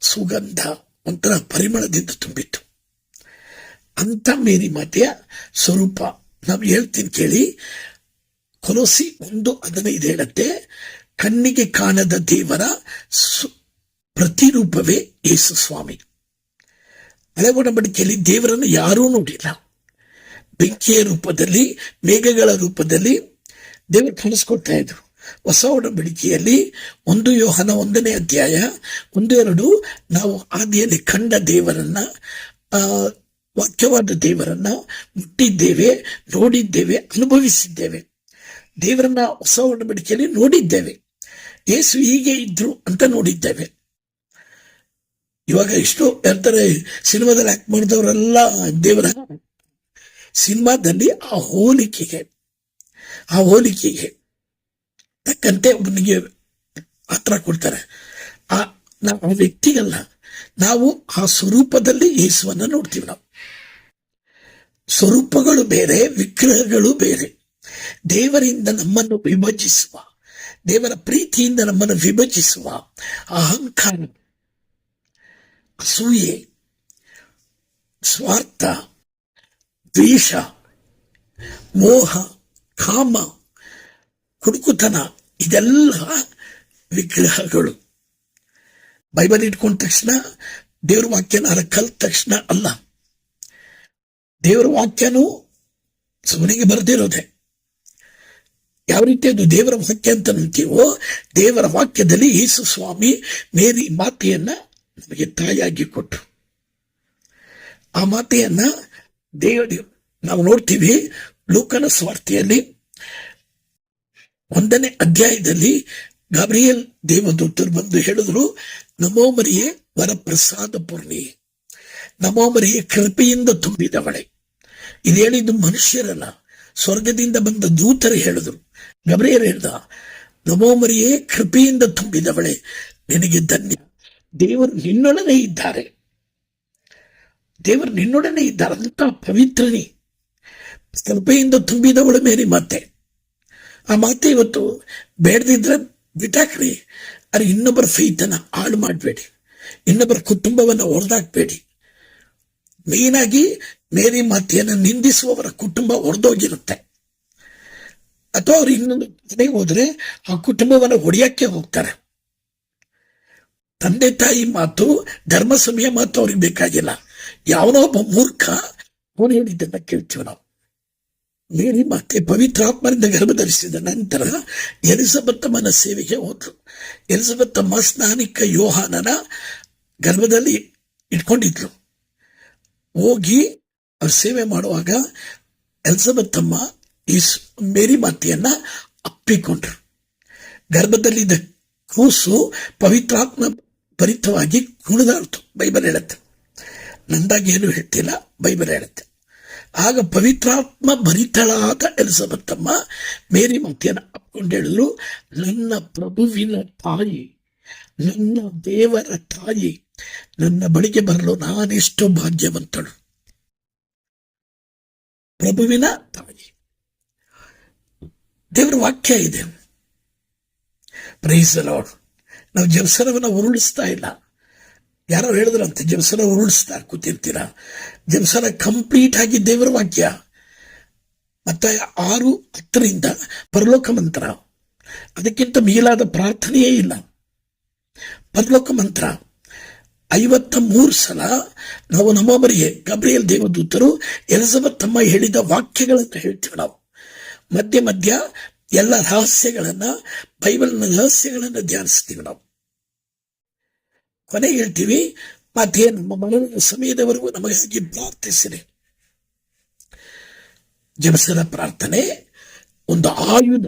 ಸುಗಂಧ. ಒಂಥರ ಪರಿಮಳದಿಂದ ತುಂಬಿತ್ತು. ಅಂತ ಮೇರಿ ಮಾತೆಯ ಸ್ವರೂಪ ನಾವು ಹೇಳ್ತೀನಿ ಕೇಳಿ. ಕೊಲೋಸಿ ಒಂದು ಹದಿನೈದು ಹೇಳತ್ತೆ. ಕಣ್ಣಿಗೆ ಕಾಣದ ದೇವರ ಪ್ರತಿರೂಪವೇ ಯೇಸು ಸ್ವಾಮಿ. ಹಳೆ ಒಡಂಬಡಿಕೆಯಲ್ಲಿ ದೇವರನ್ನು ಯಾರೂ ನೋಡಿಲ್ಲ. ಬೆಂಕಿಯ ರೂಪದಲ್ಲಿ, ಮೇಘಗಳ ರೂಪದಲ್ಲಿ ದೇವರು ಕಾಣಿಸ್ಕೊಳ್ತಾ ಇದ್ರು. ಹೊಸ ಒಡಂಬಡಿಕೆಯಲ್ಲಿ ಒಂದು ಯೋಹನ ಒಂದನೇ ಅಧ್ಯಾಯ ಒಂದು ಎರಡು. ನಾವು ಆದಿಯಲ್ಲಿ ಕಂಡ ದೇವರನ್ನ ಆ ವಾಕ್ಯವಾದ ದೇವರನ್ನ ಮುಟ್ಟಿದ್ದೇವೆ ನೋಡಿದ್ದೇವೆ ಅನುಭವಿಸಿದ್ದೇವೆ. ದೇವರನ್ನ ಹೊಸ ಒಡಂಬಡಿಕೆಯಲ್ಲಿ ನೋಡಿದ್ದೇವೆ. ಯೇಸು ಹೀಗೆ ಇದ್ರು ಅಂತ ನೋಡಿದ್ದೇವೆ. ಇವಾಗ ಇಷ್ಟು ಹೇಳ್ತಾರೆ ಸಿನಿಮಾದಲ್ಲಿ ಆಕ್ಟ್ ಮಾಡಿದವರೆಲ್ಲ ದೇವರ ಸಿನಿಮಾದಲ್ಲಿ ಆ ಹೋಲಿಕೆಗೆ ಆ ಹೋಲಿಕೆಗೆ ತಕ್ಕಂತೆ ಒಬ್ಬನಿಗೆ ಹತ್ರ ಕೊಡ್ತಾರೆ. ಆ, ನಾವು ಆ ವ್ಯಕ್ತಿಗಲ್ಲ, ನಾವು ಆ ಸ್ವರೂಪದಲ್ಲಿ ಯೇಸುವನ್ನ ನೋಡ್ತೀವಿ ನಾವು. ಸ್ವರೂಪಗಳು ಬೇರೆ, ವಿಗ್ರಹಗಳು ಬೇರೆ. ದೇವರಿಂದ ನಮ್ಮನ್ನು ವಿಭಜಿಸುವ, ದೇವರ ಪ್ರೀತಿಯಿಂದ ನಮ್ಮನ್ನು ವಿಭಜಿಸುವ ಅಹಂಕಾರ, ಅಸೂಯೆ, ಸ್ವಾರ್ಥ, ದ್ವೇಷ, ಮೋಹ, ಕಾಮ ಕುಡುಕುತನ ಇದೆಲ್ಲ ವಿಗ್ರಹಗಳು. ಬೈಬಲ್ ಇಟ್ಕೊಂಡ ತಕ್ಷಣ, ದೇವ್ರ ವಾಕ್ಯನ ಅರ ಕಲ್ತ ತಕ್ಷಣ ಅಲ್ಲ. ದೇವ್ರ ವಾಕ್ಯನೂ ಸುಮ್ಮನೆಗೆ ಬರೆದಿರೋದೆ. ಯಾವ ರೀತಿ ಅದು ದೇವರ ವಾಕ್ಯ ಅಂತ ನಂಬ್ತೀವೋ ದೇವರ ವಾಕ್ಯದಲ್ಲಿ ಯೇಸು ಸ್ವಾಮಿ ಮೇರಿ ಮಾತೆಯನ್ನ ನಮಗೆ ತಾಯಿಯಾಗಿ ಕೊಟ್ಟರು ಆ ಮಾತೆಯನ್ನ ದೇವ ನಾವು ನೋಡ್ತೀವಿ ಲೂಕನ ಸ್ವಾರ್ಥಿಯಲ್ಲಿ ಒಂದನೇ ಅಧ್ಯಾಯದಲ್ಲಿ ಗಾಬ್ರಿಯಲ್ ದೇವದೂತರು ಬಂದು ಹೇಳಿದ್ರು, ನಮೋ ಮರಿಯೇ ವರಪ್ರಸಾದ ಪೂರ್ಣಿ. ನಮೋ ಮರಿಯೇ ಕೃಪೆಯಿಂದ ತುಂಬಿದವಳೆ. ಇದು ಮನುಷ್ಯರಲ್ಲ, ಸ್ವರ್ಗದಿಂದ ಬಂದ ದೂತರು ಹೇಳಿದ್ರು. ಗಬರಿಯರು ಹೇಳ್ದ, ನಮೋ ಮರಿಯೇ ಕೃಪೆಯಿಂದ ತುಂಬಿದವಳೆ, ನಿನಗೆ ಧನ್ಯ. ದೇವರು ನಿನ್ನೊಡನೆ ಇದ್ದಾರೆ. ದೇವರು ನಿನ್ನೊಡನೆ ಇದ್ದಾರೆ. ಅಂತ ಪವಿತ್ರನಿ. ಕೃಪೆಯಿಂದ ತುಂಬಿದವಳು ಮೇರಿ ಮಾತೆ ಆ ಮಾತು ಇವತ್ತು ಬೇಡದಿದ್ರೆ ಬಿಟ್ಟಾಕ್ರಿ ಅರೆ ಇನ್ನೊಬ್ಬರ ಫೈತನ್ನ ಹಾಳು ಮಾಡಬೇಡಿ. ಇನ್ನೊಬ್ಬರ ಕುಟುಂಬವನ್ನು ಹೊಡೆದಾಕ್ಬೇಡಿ ಮೇನ್ ಆಗಿ ಮೇರಿ ಮಾತೆಯನ್ನು ನಿಂದಿಸುವವರ ಕುಟುಂಬ ಹೊಡೆದೋಗಿರುತ್ತೆ ಅಥವಾ ಅವ್ರು ಇನ್ನೊಂದು ಮನೆಗೆ ಹೋದ್ರೆ ಆ ಕುಟುಂಬವನ್ನು ಹೊಡೆಯಕ್ಕೆ ಹೋಗ್ತಾರೆ. ತಂದೆ ತಾಯಿ ಮಾತು ಧರ್ಮ ಸಮಯ ಮಾತು ಅವ್ರಿಗೆ ಬೇಕಾಗಿಲ್ಲ. ಯಾವನೋ ಒಬ್ಬ ಮೂರ್ಖ ಅವನು ಹೇಳಿದ್ದನ್ನ ಕೇಳ್ತೀವಿ ನಾವು. ಮೇರಿ ಮಾತೆ ಪವಿತ್ರಾತ್ಮರಿಂದ ಗರ್ಭ ಧರಿಸಿದ ನಂತರ ಎಲಿಜಬೆತ್ತಮ್ಮನ ಸೇವೆಗೆ ಹೋದ್ರು. ಎಲಿಜಬೆತ್ತಮ್ಮ ಸ್ನಾನಿಕ ಯೋಹಾನನ ಗರ್ಭದಲ್ಲಿ ಇಟ್ಕೊಂಡಿದ್ರು ಹೋಗಿ ಅವ್ರ ಸೇವೆ ಮಾಡುವಾಗ ಎಲಿಸಬೆತ್ತಮ್ಮ ಈ ಮೇರಿ ಮಾತೆಯನ್ನ ಅಪ್ಪಿಕೊಂಡ್ರು. ಗರ್ಭದಲ್ಲಿದ್ದ ಕೂಸು ಪವಿತ್ರಾತ್ಮ ಭರಿತವಾಗಿ ಕುಣಿದಾಡ್ತು. ಬೈಬಲ್ ಹೇಳುತ್ತೆ. ನಂದಾಗಿ ಏನು ಹೇಳ್ತಿಲ್ಲ, ಬೈಬಲ್ ಹೇಳುತ್ತೆ. ಆಗ ಪವಿತ್ರಾತ್ಮ ಭರಿತಳಾದ ಎಲಿಸಬೆತ್ತಮ್ಮ ಮೇರಿ ಮಾತೆಯನ್ನು ಅಪ್ಕೊಂಡು ನನ್ನ ಪ್ರಭುವಿನ ತಾಯಿ, ನನ್ನ ದೇವರ ತಾಯಿ, ನನ್ನ ಬಳಿಗೆ ಬರಲು ನಾನೆಷ್ಟು ಭಾಗ್ಯವಂತಳು. ಪ್ರಭುವಿನ ತಾಯಿ. ದೇವರ ವಾಕ್ಯ ಇದೆ. ಪ್ರೈಸ್ ಲಾರ್ಡ್ ನಾವು ಜವಸರವನ್ನ ಉರುಳಿಸ್ತಾ ಇಲ್ಲ. ಯಾರೋ ಹೇಳಿದ್ರಂತೆ ಜಿಮ್ಸನ ಉರುಳಿಸ್ತಾ ಕೂತಿರ್ತೀರ? ಜಿಮ್ಸನ ಕಂಪ್ಲೀಟ್ ಆಗಿ ದೇವರ ವಾಕ್ಯ. ಮತ್ತೆ ಆರು, ಹತ್ತರಿಂದ ಪರಲೋಕ ಮಂತ್ರ. ಅದಕ್ಕಿಂತ ಮೀಲಾದ ಪ್ರಾರ್ಥನೆಯೇ ಇಲ್ಲ. ಪರಲೋಕ ಮಂತ್ರ. ಐವತ್ತ ಮೂರು ಸಲ ನಾವು ನಮ್ಮ ಮರಿಗೆ ಗಬ್ರಿಯಲ್ ದೇವದೂತರು ಎಲಿಜಬೆತ್ ತಮ್ಮ ಹೇಳಿದ ವಾಕ್ಯಗಳನ್ನು ಹೇಳ್ತೀವಿ ನಾವು. ಮಧ್ಯ ಮಧ್ಯ ಎಲ್ಲ ರಹಸ್ಯಗಳನ್ನು, ಬೈಬಲ್ನ ರಹಸ್ಯಗಳನ್ನ ಧ್ಯಾನಿಸ್ತೀವಿ ನಾವು. ಕೊನೆಗೆ ಹೇಳ್ತೀವಿ ಮತ್ತೆ ನಮ್ಮ ಮರಣದ ಸಮಯದವರೆಗೂ ನಮಗಾಗಿ ಪ್ರಾರ್ಥಿಸಿರಿ. ಜಪಸದ ಪ್ರಾರ್ಥನೆ, ಒಂದು ಆಯುಧ.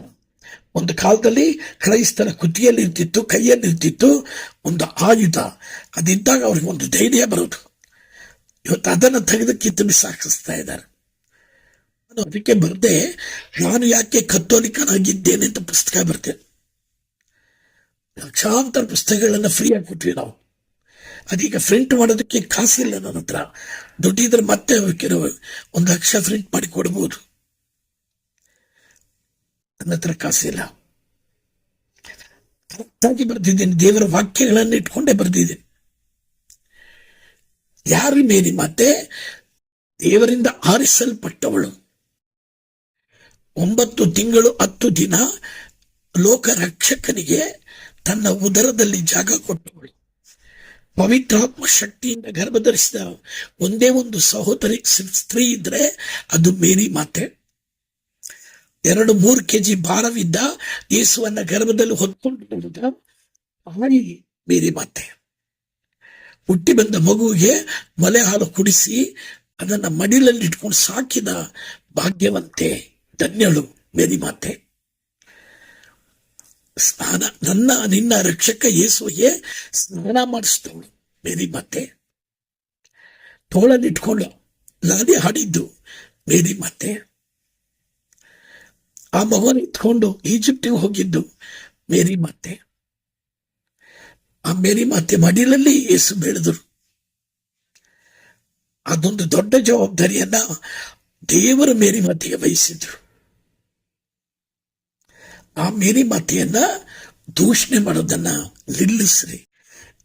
ಒಂದು ಕಾಲದಲ್ಲಿ ಕ್ರೈಸ್ತರ ಕುತ್ತಿಯಲ್ಲಿ ಇರ್ತಿತ್ತು ಕೈಯಲ್ಲಿ ಇರ್ತಿತ್ತು ಒಂದು ಆಯುಧ. ಅದಿದ್ದಾಗ ಅವ್ರಿಗೆ ಒಂದು ಧೈರ್ಯ ಬರೋದು ಇವತ್ತು ಅದನ್ನು ತೆಗೆದು ಕಿತ್ತು ಸಾಕಿಸ್ತಾ ಇದ್ದಾರೆ. ನಾನು ಅದಕ್ಕೆ ಬರದೆ, ನಾನು ಯಾಕೆ ಕತ್ತೋಲಿಕನಾಗಿದ್ದೇನೆ ಅಂತ ಪುಸ್ತಕ ಬರ್ತೇನೆ ಲಕ್ಷಾಂತರ ಪುಸ್ತಕಗಳನ್ನು ಫ್ರೀಯಾಗಿ ಕೊಟ್ವಿ ನಾವು. ಅದೀಗ ಪ್ರಿಂಟ್ ಮಾಡೋದಕ್ಕೆ ಕಾಸಿಲ್ಲ ನನ್ನ ಹತ್ರ. ದುಡ್ಡಿದ್ರೆ ಮತ್ತೆ ಕೆಲವು ಒಂದು ಲಕ್ಷ ಪ್ರಿಂಟ್ ಮಾಡಿ ಕೊಡ್ಬೋದು. ನನ್ನ ಹತ್ರ ಕಾಸಿಲ್ಲ ಕರೆಕ್ಟಾಗಿ ಬರ್ದಿದ್ದೀನಿ. ದೇವರ ವಾಕ್ಯಗಳನ್ನು ಇಟ್ಕೊಂಡೇ ಬರ್ದಿದ್ದೀನಿ. ಯಾರು ಮೇರಿ ಮತ್ತೆ ದೇವರಿಂದ ಆರಿಸಲ್ಪಟ್ಟವಳು. ಒಂಬತ್ತು ತಿಂಗಳು ಹತ್ತು ದಿನ ಲೋಕ ರಕ್ಷಕನಿಗೆ ತನ್ನ ಉದರದಲ್ಲಿ ಜಾಗ ಕೊಟ್ಟವಳು. ಪವಿತ್ರಾತ್ಮ ಶಕ್ತಿಯಿಂದ ಗರ್ಭ ಧರಿಸಿದ ಒಂದೇ ಒಂದು ಸಹೋದರಿ ಸ್ತ್ರೀ ಇದ್ರೆ ಅದು ಮೇರಿ ಮಾತೆ. ಎರಡು ಮೂರು ಕೆಜಿ ಭಾರವಿದ್ದ ಯೇಸುವನ್ನ ಗರ್ಭದಲ್ಲಿ ಹೊತ್ಕೊಂಡು ತಾಯಿ ಮೇರಿ ಮಾತೆ. ಹುಟ್ಟಿ ಬಂದ ಮಗುವಿಗೆ ಮಲೆ ಹಾಲು ಕುಡಿಸಿ ಅದನ್ನ ಮಡಿಲಲ್ಲಿ ಇಟ್ಕೊಂಡು ಸಾಕಿದ ಭಾಗ್ಯವಂತೆ ಧನ್ಯಳು ಮೇರಿ ಮಾತೆ. ಸ್ನಾನ, ನನ್ನ, ನಿನ್ನ ರಕ್ಷಕ ಯೇಸುವಿಗೆ ಸ್ನಾನ ಮಾಡಿಸ್ತವಳು ಮೇರಿ ಮಾತೆ ತೋಳಲ್ಲಿಟ್ಕೊಂಡು ನಾನೇ ಹಾಡಿದ್ದು. ಮೇರಿ ಮತ್ತೆ ಆ ಮಗನ ಇಟ್ಕೊಂಡು ಈಜಿಪ್ಟಿಗೆ ಹೋಗಿದ್ದು. ಮೇರಿ ಮತ್ತೆ ಆ ಮೇರಿ ಮಾತೆ ಮಡಿಲಲ್ಲಿ ಯೇಸು ಬೆಳೆದರು ಅದೊಂದು ದೊಡ್ಡ ಜವಾಬ್ದಾರಿಯನ್ನ ದೇವರ ಮೇರಿ ಮಾತೆಗೆ ವಹಿಸಿದ್ರು. ಆ ಮೇರಿ ಮಾತೆಯನ್ನ ದೂಷಣೆ ಮಾಡೋದನ್ನ ನಿಲ್ಲಿಸ್ರಿ.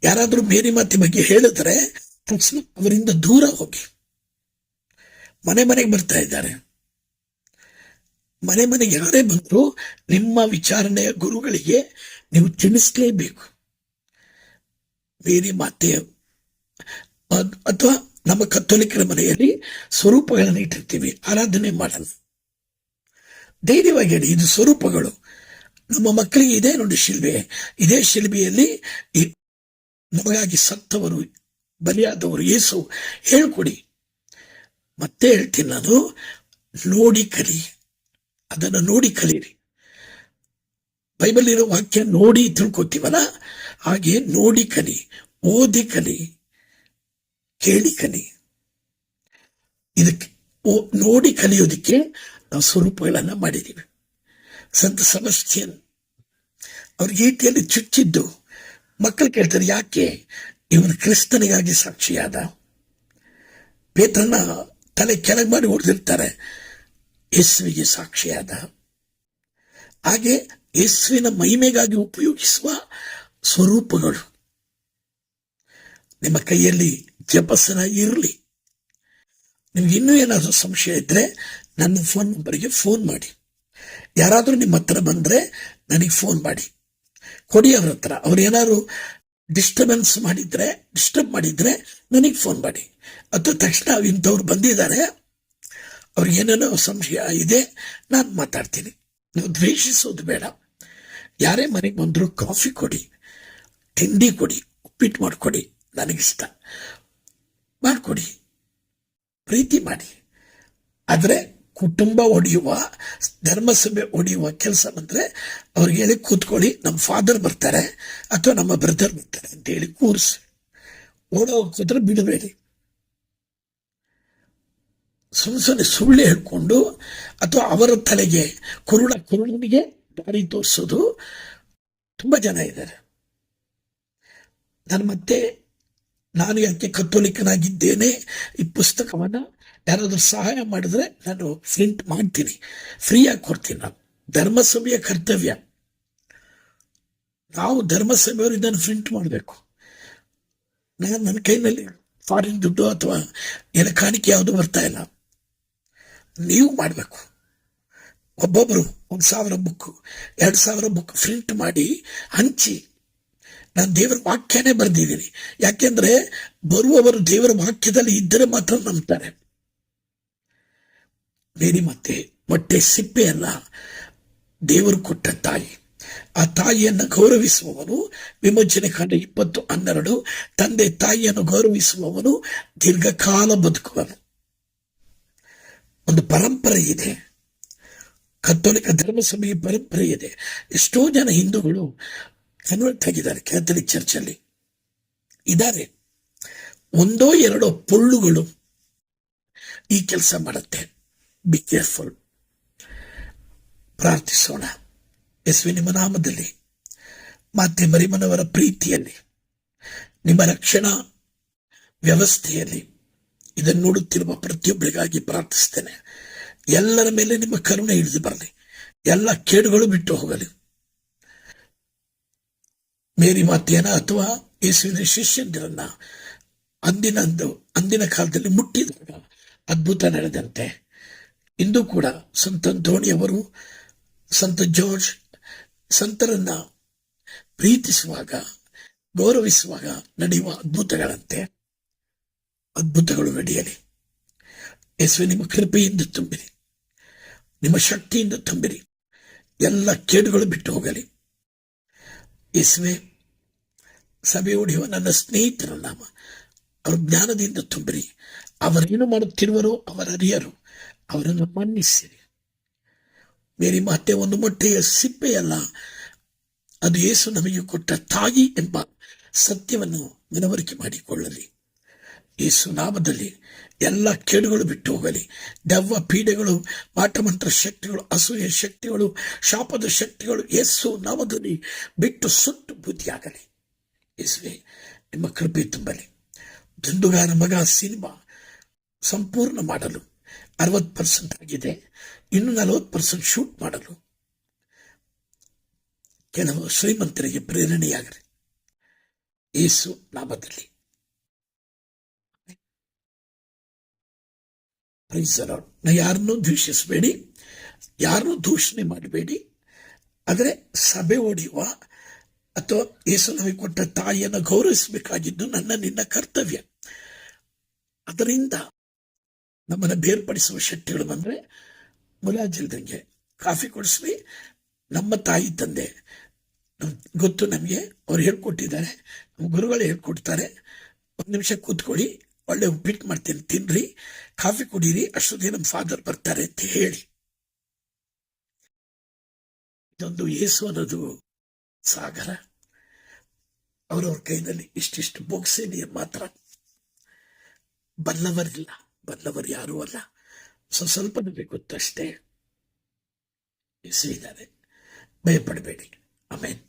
ಯಾರಾದ್ರೂ ಮೇರಿ ಮಾತೆ ಬಗ್ಗೆ ಹೇಳಿದ್ರೆ ತಕ್ಷಣ ಅವರಿಂದ ದೂರ ಹೋಗಿ. ಮನೆ ಮನೆಗೆ ಬರ್ತಾ ಇದ್ದಾರೆ. ಮನೆ ಮನೆಗೆ ಯಾರೇ ಬಂದ್ರು ನಿಮ್ಮ ವಿಚಾರಣೆಯ ಗುರುಗಳಿಗೆ ನೀವು ತಿಳಿಸ್ಲೇಬೇಕು. ಮೇರಿ ಮಾತೆಯ ಅಥವಾ ನಮ್ಮ ಕತ್ತೋಲಿಕರ ಮನೆಯಲ್ಲಿ ಸ್ವರೂಪಗಳನ್ನು ಇಟ್ಟಿರ್ತೀವಿ. ಆರಾಧನೆ ಮಾಡಲ್ಲ ಧೈರ್ಯವಾಗಿ ಹೇಳಿ ಇದು ಸ್ವರೂಪಗಳು. ನಮ್ಮ ಮಕ್ಕಳಿಗೆ ಇದೇ ನೋಡಿ ಶಿಲ್ಬೆ ಇದೇ ಶಿಲ್ಬೆಯಲ್ಲಿ ನಮಗಾಗಿ ಸತ್ತವರು ಬಲಿಯಾದವರು ಯೇಸು ಹೇಳ್ಕೊಡಿ. ಮತ್ತೆ ಹೇಳ್ತೀನಿ ನಾನು, ನೋಡಿ ಕಲಿ. ಅದನ್ನು ನೋಡಿ ಕಲೀರಿ ಬೈಬಲ್ ಇರೋ ವಾಕ್ಯ ನೋಡಿ ತಿಳ್ಕೊತೀವಲ್ಲ? ಹಾಗೆ ನೋಡಿ ಕಲಿ, ಓದಿ ಕಲಿ, ಕೇಳಿ ಕಲಿ. ಇದಕ್ಕೆ ನೋಡಿ ಕಲಿಯೋದಕ್ಕೆ ನಾವು ಸ್ವರೂಪಗಳನ್ನು ಮಾಡಿದ್ದೀವಿ. ಸಂತ ಸಬಸ್ಟಿಯನ್ ಅವ್ರ ಈಟಿಯಲ್ಲಿ ಚುಚ್ಚಿದ್ದು. ಮಕ್ಕಳು ಕೇಳ್ತಾರೆ, ಯಾಕೆ? ಇವನು ಕ್ರಿಸ್ತನಿಗಾಗಿ ಸಾಕ್ಷಿಯಾದ. ಪೇತ್ರನ ತಲೆ ಕೆಳಗೆ ಮಾಡಿ ಹೊಡೆದಿರ್ತಾರೆ, ಯೇಸುವಿಗೆ ಸಾಕ್ಷಿಯಾದ. ಹಾಗೆ ಯೇಸುವಿನ ಮಹಿಮೆಗಾಗಿ ಉಪಯೋಗಿಸುವ ಸ್ವರೂಪಗಳು. ನಿಮ್ಮ ಕೈಯಲ್ಲಿ ಜಪಸನ ಇರಲಿ. ನಿಮ್ಗೆ ಇನ್ನೂ ಏನಾದರೂ ಸಂಶಯ ಇದ್ರೆ ನನ್ನ ಫೋನ್ ನಂಬರ್ಗೆ ಫೋನ್ ಮಾಡಿ. ಯಾರಾದರೂ ನಿಮ್ಮ ಹತ್ರ ಬಂದರೆ ನನಗೆ ಫೋನ್ ಮಾಡಿ. ಕೊಡಿ ಅವ್ರ ಹತ್ರ. ಅವ್ರು ಏನಾದ್ರು ಡಿಸ್ಟರ್ಬೆನ್ಸ್ ಮಾಡಿದರೆ ಡಿಸ್ಟರ್ಬ್ ಮಾಡಿದರೆ ನನಗೆ ಫೋನ್ ಮಾಡಿ. ಅದು ತಕ್ಷಣ ಇಂಥವ್ರು ಬಂದಿದ್ದಾರೆ, ಅವ್ರಿಗೆ ಏನೇನೋ ಸಂಶಯ ಇದೆ, ನಾನು ಮಾತಾಡ್ತೀನಿ. ನೀವು ದ್ವೇಷಿಸೋದು ಬೇಡ. ಯಾರೇ ಮನೆಗೆ ಬಂದರೂ ಕಾಫಿ ಕೊಡಿ, ತಿಂಡಿ ಕೊಡಿ, ಉಪ್ಪಿಟ್ಟು ಮಾಡಿಕೊಡಿ ನನಗಿಷ್ಟ ಮಾಡಿಕೊಡಿ. ಪ್ರೀತಿ ಮಾಡಿ. ಆದರೆ ಕುಟುಂಬ ಒಡೆಯುವ, ಧರ್ಮಸಭೆ ಒಡೆಯುವ ಕೆಲಸ ಬಂದರೆ ಅವ್ರಿಗೆ ಹೇಳಿ ಕೂತ್ಕೊಳ್ಳಿ ನಮ್ಮ ಫಾದರ್ ಬರ್ತಾರೆ ಅಥವಾ ನಮ್ಮ ಬ್ರದರ್ ಬರ್ತಾರೆ ಅಂತ ಹೇಳಿ ಕೂರಿಸಿ. ಓಡೋ ಕೂತ್ರೆ ಬಿಡಬೇಡಿ. ಸುಮ್ಮನೆ ಸುಳ್ಳು ಹೇಳ್ಕೊಂಡು ಅಥವಾ ಅವರ ತಲೆಗೆ ಕುರುಡ ಕುರುಡನಿಗೆ ದಾರಿ ತೋರಿಸೋದು ತುಂಬ ಜನ ಇದ್ದಾರೆ. ನಾನು ಮತ್ತೆ, ನಾನು ಯಾಕೆ ಕತ್ತೋಲಿಕನಾಗಿದ್ದೇನೆ ಈ ಪುಸ್ತಕವನ್ನು ಯಾರಾದರೂ ಸಹಾಯ ಮಾಡಿದ್ರೆ ನಾನು ಪ್ರಿಂಟ್ ಮಾಡ್ತೀನಿ. ಫ್ರೀಯಾಗಿ ಕೊಡ್ತೀನಿ ನಾನು. ಧರ್ಮಸಭೆಯ ಕರ್ತವ್ಯ. ನಾವು ಧರ್ಮಸಭೆಯವರು ಇದನ್ನು ಪ್ರಿಂಟ್ ಮಾಡಬೇಕು. ನಾನು ನನ್ನ ಕೈನಲ್ಲಿ ಫಾರಿನ್ ದುಡ್ಡು ಅಥವಾ ಏನ ಕಾಣಿಕೆ ಯಾವುದು ಬರ್ತಾ ಇಲ್ಲ. ನೀವು ಮಾಡಬೇಕು. ಒಬ್ಬೊಬ್ಬರು ಒಂದು ಸಾವಿರ ಬುಕ್ಕು ಎರಡು ಸಾವಿರ ಬುಕ್ ಪ್ರಿಂಟ್ ಮಾಡಿ ಹಂಚಿ. ನಾನು ದೇವರ ವಾಕ್ಯನೇ ಬರೆದಿದ್ದೀನಿ. ಯಾಕೆಂದ್ರೆ ಬರುವವರು ದೇವರ ವಾಕ್ಯದಲ್ಲಿ ಇದ್ದರೆ ಮಾತ್ರ ನಂಬ್ತಾರೆ. ಬೇರೆ ಮತ್ತೆ, ಮೊಟ್ಟೆ ಸಿಪ್ಪೆಯನ್ನ ಅಲ್ಲ. ದೇವರು ಕೊಟ್ಟ ತಾಯಿ. ಆ ತಾಯಿಯನ್ನು ಗೌರವಿಸುವವನು, ವಿಮೋಚನೆ ಕಂಡ ಇಪ್ಪತ್ತು ಹನ್ನೆರಡು, ತಂದೆ ತಾಯಿಯನ್ನು ಗೌರವಿಸುವವನು, ದೀರ್ಘಕಾಲ ಬದುಕುವನು. ಒಂದು ಪರಂಪರೆ ಇದೆ. ಕತ್ತೋಲಿಕ ಧರ್ಮಸಭೆಯ ಪರಂಪರೆ ಇದೆ. ಎಷ್ಟೋ ಜನ ಹಿಂದೂಗಳು ಕನ್ವರ್ಟ್ ಆಗಿದ್ದಾರೆ ಕ್ಯಾಥಲಿಕ್ ಚರ್ಚಲ್ಲಿ. ಇದ್ದಾರೆ. ಒಂದೋ ಎರಡೋ ಪೊಳ್ಳುಗಳು ಈ ಕೆಲಸ ಮಾಡುತ್ತೆ. ಬಿ ಕೇರ್ಫುಲ್ ಪ್ರಾರ್ಥಿಸೋಣ. ಯಸ್ವಿ ನಿಮ್ಮ ನಾಮದಲ್ಲಿ ಮಾತೆ ಮರಿಮನವರ ಪ್ರೀತಿಯಲ್ಲಿ, ನಿಮ್ಮ ರಕ್ಷಣಾ ವ್ಯವಸ್ಥೆಯಲ್ಲಿ ಇದನ್ನು ನೋಡುತ್ತಿರುವ ಪ್ರತಿಯೊಬ್ಬರಿಗಾಗಿ ಪ್ರಾರ್ಥಿಸ್ತೇನೆ. ಎಲ್ಲರ ಮೇಲೆ ನಿಮ್ಮ ಕರುಣೆ ಹಿಡಿದು ಬರಲಿ. ಎಲ್ಲ ಕೇಡುಗಳು ಬಿಟ್ಟು ಹೋಗಲಿ. ಮೇರಿ ಮಾತೆಯನ್ನ ಅಥವಾ ಯೇಸುವಿನ ಶಿಷ್ಯಂದಿರನ್ನ ಅಂದಿನ ಅಂದಿನ ಕಾಲದಲ್ಲಿ ಮುಟ್ಟಿದಾಗ ಅದ್ಭುತ ನಡೆದಂತೆ ಇಂದು ಕೂಡ ಸಂತ ಧೋಣಿಯವರು ಸಂತ ಜಾರ್ಜ್, ಸಂತರನ್ನ ಪ್ರೀತಿಸುವಾಗ, ಗೌರವಿಸುವಾಗ ನಡೆಯುವ ಅದ್ಭುತಗಳಂತೆ, ಅದ್ಭುತಗಳು ನಡೆಯಲಿ. ಯೇಸುವೆ, ನಿಮ್ಮ ಕೃಪೆಯಿಂದ ತುಂಬಿರಿ. ನಿಮ್ಮ ಶಕ್ತಿಯಿಂದ ತುಂಬಿರಿ. ಎಲ್ಲ ಕೇಡುಗಳು ಬಿಟ್ಟು ಹೋಗಲಿ. ಯೇಸುವೆ, ಸಭೆ ಹೊಡೆಯುವ ನನ್ನ ಸ್ನೇಹಿತರ ನಾಮ ಅವರು ಜ್ಞಾನದಿಂದ ತುಂಬಿರಿ. ಅವರೇನು ಮಾಡುತ್ತಿರುವರೋ ಅವರ ಅರಿಯರು ಅವರನ್ನು ಮನ್ನಿಸಿರಿ. ಮೇರಿ ಮಾತೆ, ಒಂದು ಮೊಟ್ಟೆಯ ಸಿಪ್ಪೆಯಲ್ಲ, ಅದು ಯೇಸು ನಮಗೆ ಕೊಟ್ಟ ತಾಯಿ ಎಂಬ ಸತ್ಯವನ್ನು ಮನವರಿಕೆ ಮಾಡಿಕೊಳ್ಳಲಿ ಯೇಸು ನಾಮದಲ್ಲಿ ಎಲ್ಲ ಕೇಡುಗಳು ಬಿಟ್ಟು ಹೋಗಲಿ ದೆವ್ವ ಪೀಡೆಗಳು ಮಾಟಮಂತ್ರ ಶಕ್ತಿಗಳು, ಅಸೂಯ ಶಕ್ತಿಗಳು, ಶಾಪದ ಶಕ್ತಿಗಳು ಯೇಸು ನಾಮದಲ್ಲಿ ಬಿಟ್ಟು ಸುಟ್ಟು ಬುದ್ಧಿಯಾಗಲಿ ಯೇಸುವೆ, ನಿಮ್ಮ ಕೃಪೆ ತುಂಬಲಿ. ದುಂದುಗಾರ ಮಗ ಸಿನಿಮಾ ಸಂಪೂರ್ಣ ಮಾಡಲು. ಅರವತ್ತು ಪರ್ಸೆಂಟ್ ಆಗಿದೆ. ಇನ್ನು ನಲವತ್ತು ಪರ್ಸೆಂಟ್ ಶೂಟ್ ಮಾಡಲು ಕೆಲವು ಶ್ರೀಮಂತರಿಗೆ ಪ್ರೇರಣೆಯಾಗಲಿ. ಏಸು ನಾಮದಲ್ಲಿ. ನಾ ಯಾರನ್ನೂ ದ್ವೇಷಿಸಬೇಡಿ, ಯಾರನ್ನೂ ದೂಷಣೆ ಮಾಡಬೇಡಿ. ಆದರೆ ಸಭೆ ಹೊಡೆಯುವ ಅಥವಾ ಯೇಸು ನಮಗೆ ಕೊಟ್ಟ ತಾಯಿಯನ್ನು ಗೌರವಿಸಬೇಕಾಗಿದ್ದು ನನ್ನ, ನಿನ್ನ ಕರ್ತವ್ಯ. ಅದರಿಂದ ನಮ್ಮನ್ನು ಬೇರ್ಪಡಿಸುವ ಶಕ್ತಿಗಳು ಬಂದರೆ ಮುಲಾಜಿಲ್ದಂಗೆ ಕಾಫಿ ಕೊಡಿಸ್ರಿ ನಮ್ಮ ತಾಯಿ ತಂದೆ ಗೊತ್ತು ನಮಗೆ. ಅವ್ರು ಹೇಳ್ಕೊಟ್ಟಿದ್ದಾರೆ. ನಮ್ಮ ಗುರುಗಳು ಹೇಳ್ಕೊಡ್ತಾರೆ. ಒಂದು ನಿಮಿಷ ಕೂತ್ಕೊಳ್ಳಿ. ಒಳ್ಳೆ ಉಪ್ಪಿಟ್ಟು ಮಾಡ್ತೀನಿ. ತಿನ್ರಿ. ಕಾಫಿ ಕುಡೀರಿ. ಅಷ್ಟೊತ್ತಿಗೆ ನಮ್ಮ ಫಾದರ್ ಬರ್ತಾರೆ ಅಂತ ಹೇಳಿ. ಇದೊಂದು ಏಸು ಅನ್ನೋದು ಸಾಗರ. ಅವರವ್ರ ಕೈನಲ್ಲಿ ಇಷ್ಟಿಷ್ಟು ನೀರು ಮಾತ್ರ. ಬಲ್ಲವರಿಲ್ಲ. ಬಲ್ಲವರು ಯಾರೂ ಅಲ್ಲ. ಸೊ ಸ್ವಲ್ಪ ನಿಮಗೆ ಗೊತ್ತಷ್ಟೇ ಇದ್ದಾರೆ. ಭಯಪಡಬೇಡಿ. ಆಮೇಲೆ